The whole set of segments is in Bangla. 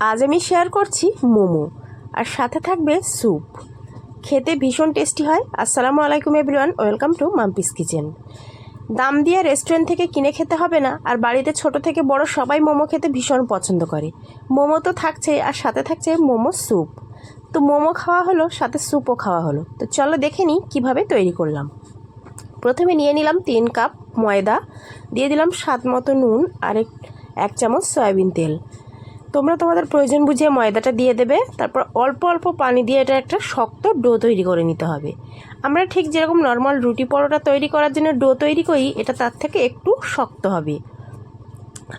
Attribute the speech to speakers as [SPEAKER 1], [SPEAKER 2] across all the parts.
[SPEAKER 1] আজ আমি শেয়ার করছি মোমো, আর সাথে থাকবে স্যুপ খেতে ভীষণ টেস্টি হয়। আসসালামু আলাইকুম everyone welcome to Mampi's kitchen দাম দিয়ে রেস্টুরেন্ট থেকে কিনে খেতে হবে না, আর বাড়িতে ছোট থেকে বড় সবাই মোমো খেতে ভীষণ পছন্দ করে। মোমো তো থাকছে, আর সাথে থাকছে মোমো স্যুপ তো মোমো খাওয়া হলো, সাথে স্যুপও খাওয়া হলো। তো চলো দেখে নিই কীভাবে তৈরি করলাম। প্রথমে নিয়ে নিলাম তিন কাপ ময়দা, দিয়ে দিলাম স্বাদ মতো নুন আর এক এক চামচ সয়াবিন তেল। তোমরা তোমাদের প্রয়োজন বুঝিয়ে ময়দাটা দিয়ে দেবে, তারপর অল্প অল্প পানি দিয়ে এটা একটা শক্ত ডো তৈরি করে নিতে হবে। আমরা ঠিক যেরকম নর্মাল রুটি পরোটা তৈরি করার জন্য ডো তৈরি করি, এটা তার থেকে একটু শক্ত হবে।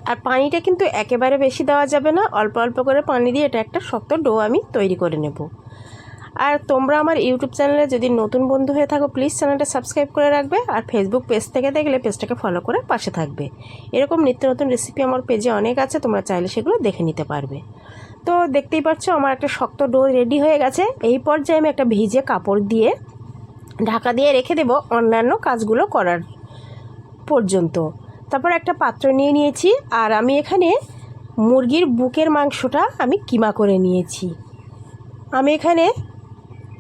[SPEAKER 1] আর পানিটা কিন্তু একেবারে বেশি দেওয়া যাবে না, অল্প অল্প করে পানি দিয়ে এটা একটা শক্ত ডো আমি তৈরি করে নেব। আর তোমরা আমার ইউটিউব চ্যানেলে যদি নতুন বন্ধু হয়ে থাকো প্লিজ চ্যানেলটা সাবস্ক্রাইব করে রাখবে আর ফেসবুক পেজ থেকে দেখলে পেজটাকে ফলো করে পাশে থাকবে। এরকম নিত্য নতুন রেসিপি আমার পেজে অনেক আছে, তোমরা চাইলে সেগুলো দেখে নিতে পারবে। তো দেখতেই পাচ্ছ আমার একটা শক্ত ডো রেডি হয়ে গেছে। এই পর্যায়ে আমি একটা ভিজে কাপড় দিয়ে ঢাকা দিয়ে রেখে দেব অন্যান্য কাজগুলো করার পর্যন্ত। তারপর একটা পাত্র নিয়ে নিয়েছি আর আমি এখানে মুরগির বুকের মাংসটা আমি কিমা করে নিয়েছি। আমি এখানে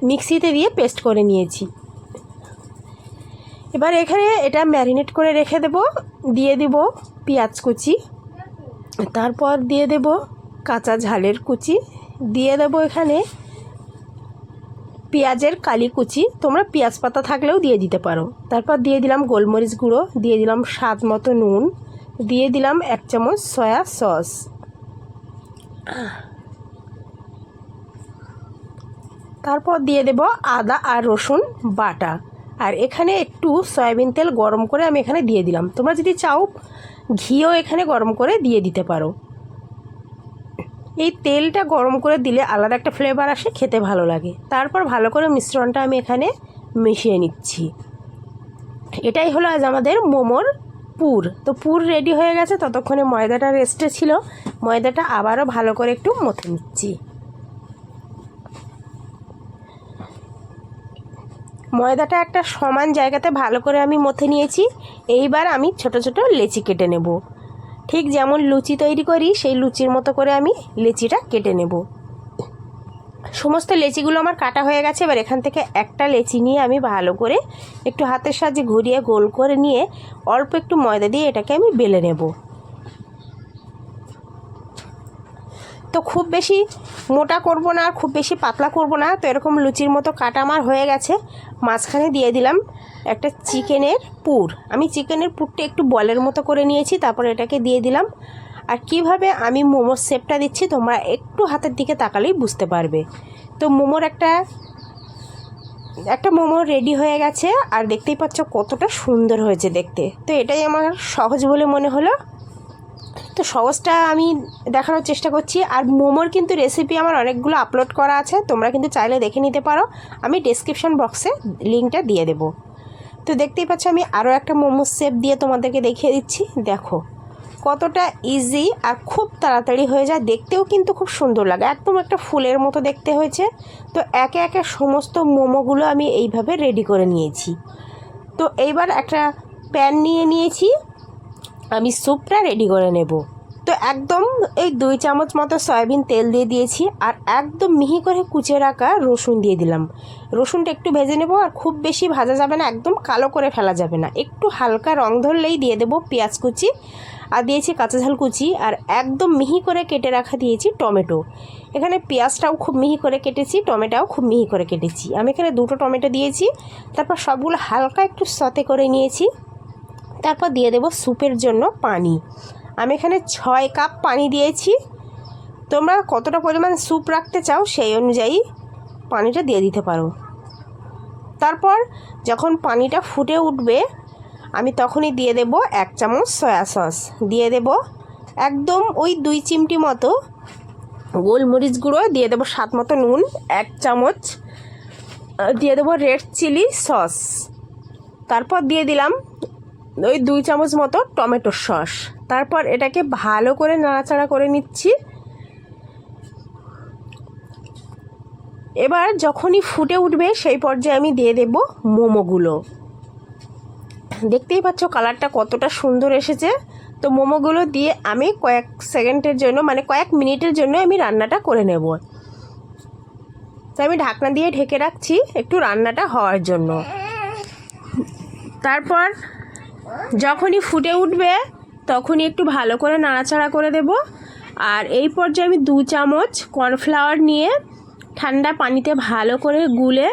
[SPEAKER 1] মিক্সিতে দিয়ে পেস্ট করে নিয়েছি। এবার এখানে এটা ম্যারিনেট করে রেখে দেব, দিয়ে দেব পেঁয়াজ কুচি, তারপর দিয়ে দেব কাঁচা ঝালের কুচি, দিয়ে দেব এখানে পেঁয়াজের কালি কুচি, তোমরা পেঁয়াজ পাতা থাকলেও দিয়ে দিতে পারো। তারপর দিয়ে দিলাম গোলমরিচ গুঁড়ো, দিয়ে দিলাম স্বাদ মতো নুন, দিয়ে দিলাম এক চামচ সয়া সস। তারপর দিয়ে দেব আদা আর রসুন বাটা। আর এখানে একটু সয়াবিন তেল গরম করে আমি এখানে দিয়ে দিলাম। তোমরা যদি চাও, ঘিও এখানে গরম করে দিয়ে দিতে পারো। এই তেলটা গরম করে দিলে আলাদা একটা ফ্লেভার আসে, খেতে ভালো লাগে। তারপর ভালো করে মিশ্রণটা আমি এখানে মিশিয়ে নিচ্ছি। এটাই হলো আজ আমাদের মোমোর পুর। তো পুর রেডি হয়ে গেছে, ততক্ষণে ময়দাটা রেস্টে ছিল। ময়দাটা আবারও ভালো করে একটু মথে নিচ্ছি। ময়দাটা একটা সমান জায়গাতে ভালো করে আমি মথে নিয়েছি। এইবার আমি ছোট ছোট লেচি কেটে নেব। ঠিক যেমন লুচি তৈরি করি, সেই লুচির মতো করে আমি লেচিটা কেটে নেব। সমস্ত লেচিগুলো আমার কাটা হয়ে গেছে। এবার এখান থেকে একটা লেচি নিয়ে আমি ভালো করে একটু হাতের সাহায্যে ঘুরিয়ে গোল করে নিয়ে অল্প একটু ময়দা দিয়ে এটাকে আমি বেলে নেব। তো খুব বেশি মোটা করব না আর খুব বেশি পাতলা করব না। তো এরকম লুচির মতো কাটা আমার হয়ে গেছে। মাঝখানে দিয়ে দিলাম একটা চিকেনের পুর। আমি চিকেনের পুরটা একটু বলের মতো করে নিয়েছি, তারপর এটাকে দিয়ে দিলাম। আর কীভাবে আমি মোমোর শেপটা দিচ্ছি, তোমরা একটু হাতের দিকে তাকালেই বুঝতে পারবে। তো মোমোর একটা একটা মোমো রেডি হয়ে গেছে, আর দেখতেই পাচ্ছ কতটা সুন্দর হয়েছে দেখতে। তো এটাই আমার সহজ বলে মনে হলো। তো সহজটা আমি দেখানোর চেষ্টা করছি। আর মোমোর কিন্তু রেসিপি আমার অনেকগুলো আপলোড করা আছে, তোমরা কিন্তু চাইলে দেখে নিতে পারো। আমি ডেসক্রিপশন বক্সে লিঙ্কটা দিয়ে দেবো। তো দেখতেই পাচ্ছ আমি আরও একটা মোমো শেপ দিয়ে তোমাদেরকে দেখিয়ে দিচ্ছি। দেখো, কতটা ইজি আর খুব তাড়াতাড়ি হয়ে যায়। দেখতেও কিন্তু খুব সুন্দর লাগে। একদম একটা ফুলের মতো দেখতে হয়েছে। তো একে একে সমস্ত মোমোগুলো আমি এইভাবে রেডি করে নিয়েছি। তো এইবার একটা প্যান নিয়ে নিয়েছি। আমি স্যুপটা রেডি করে নেব। তো একদম এই দুই চামচ মতো সয়াবিন তেল দিয়ে দিয়েছি আর একদম মিহি করে কুচে রাখা রসুন দিয়ে দিলাম। রসুনটা একটু ভেজে নেব আর খুব বেশি ভাজা যাবে না, একদম কালো করে ফেলা যাবে না। একটু হালকা রং ধরলেই দিয়ে দেবো পেঁয়াজ কুচি আর দিয়েছি কাঁচা ঝাল কুচি আর একদম মিহি করে কেটে রাখা দিয়েছি টমেটো। এখানে পেঁয়াজটাও খুব মিহি করে কেটেছি, টমেটোও খুব মিহি করে কেটেছি। আমি এখানে দুটো টমেটো দিয়েছি, তারপর সবগুলো হালকা একটু সতে করে নিয়েছি। তারপর দিয়ে দেবো স্যুপের জন্য পানি। আমি এখানে ছয় কাপ পানি দিয়েছি। তোমরা কতটা পরিমাণ স্যুপ রাখতে চাও সেই অনুযায়ী পানিটা দিয়ে দিতে পারো। তারপর যখন পানিটা ফুটে উঠবে, আমি তখনই দিয়ে দেব এক চামচ সয়া সস। দিয়ে দেব একদম ওই দুই চিমটি মতো গোলমরিচ গুঁড়ো, দিয়ে দেবো স্বাদ মতো নুন, এক চামচ দিয়ে দেবো রেড চিলি সস। তারপর দিয়ে দিলাম ওই দুই চামচ মতো টমেটো সস। তারপর এটাকে ভালো করে নাড়াচাড়া করে নিচ্ছি। এবার যখনই ফুটে উঠবে, সেই পর্যায়ে আমি দিয়ে দেব মোমোগুলো। দেখতেই পাচ্ছ কালারটা কতটা সুন্দর এসেছে। তো মোমোগুলো দিয়ে আমি কয়েক সেকেন্ডের জন্য মানে কয়েক মিনিটের জন্য আমি রান্নাটা করে নেব। তো আমি ঢাকনা দিয়ে ঢেকে রাখছি একটু রান্নাটা হওয়ার জন্য। তারপর যখনই ফুটে উঠবে, তখনই একটু ভালো করে নাড়াচাড়া করে দেব। আর এই পর্যায়ে আমি দু চামচ কর্নফ্লাওয়ার নিয়ে ঠান্ডা পানিতে ভালো করে গুলে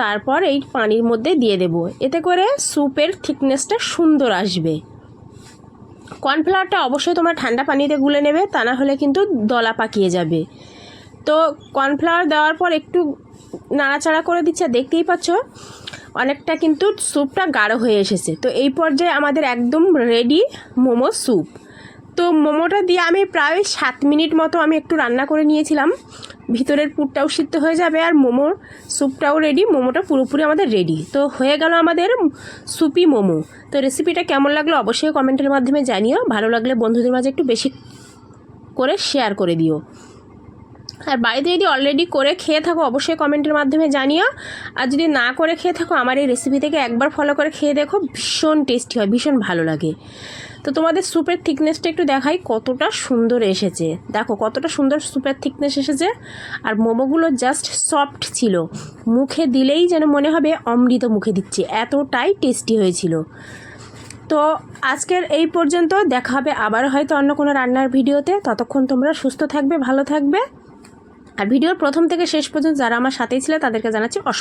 [SPEAKER 1] তারপর এই পানির মধ্যে দিয়ে দেব। এতে করে স্যুপের থিকনেসটা সুন্দর আসবে। কর্নফ্লাওয়ারটা অবশ্যই তোমরা ঠান্ডা পানিতে গুলে নেবে, তা না হলে কিন্তু দলা পাকিয়ে যাবে। তো কর্নফ্লাওয়ার দেওয়ার পর একটু নাড়াচাড়া করে দিচ্ছে দেখতেই পাচ্ছ অনেকটা কিন্তু স্যুপটা গাঢ় হয়ে এসেছে। তো এই পর্যায়ে আমাদের একদম রেডি মোমো স্যুপ। তো মোমোটা দিয়ে আমি প্রায় সাত মিনিট মতো আমি একটু রান্না করে নিয়েছিলাম। ভিতরের পুরটাও সিদ্ধ হয়ে যাবে, আর মোমোর স্যুপটাও রেডি মোমোটা পুরোপুরি আমাদের রেডি তো হয়ে গেল আমাদের সুপি মোমো। তো রেসিপিটা কেমন লাগল অবশ্যই কমেন্টের মাধ্যমে জানিও, ভালো লাগলে বন্ধুদের মাঝে একটু বেশি করে শেয়ার করে দিও। আর বাড়িতে যদি অলরেডি করে খেয়ে থাকো, অবশ্যই কমেন্টের মাধ্যমে জানিও। আর যদি না করে খেয়ে থাকো, আমার এই রেসিপি থেকে একবার ফলো করে খেয়ে দেখো, ভীষণ টেস্টি হয়, ভীষণ ভালো লাগে। তো তোমাদের স্যুপের থিকনেসটা একটু দেখাই, কতটা সুন্দর এসেছে। দেখো, কতটা সুন্দর স্যুপের থিকনেস এসেছে। আর মোমোগুলো জাস্ট সফট ছিল। মুখে দিলেই যেন মনে হবে অমৃত মুখে দিচ্ছে, এতটাই টেস্টি হয়েছিল। তো আজকের এই পর্যন্ত, দেখা হবে আবার হয়তো অন্য কোনো রান্নার ভিডিওতে ততক্ষণ তোমরা সুস্থ থাকবে, ভালো থাকবে। আর ভিডিওর প্রথম থেকে শেষ পর্যন্ত যারা আমার সাথেই ছিল তাদেরকে জানাচ্ছি অসংখ্য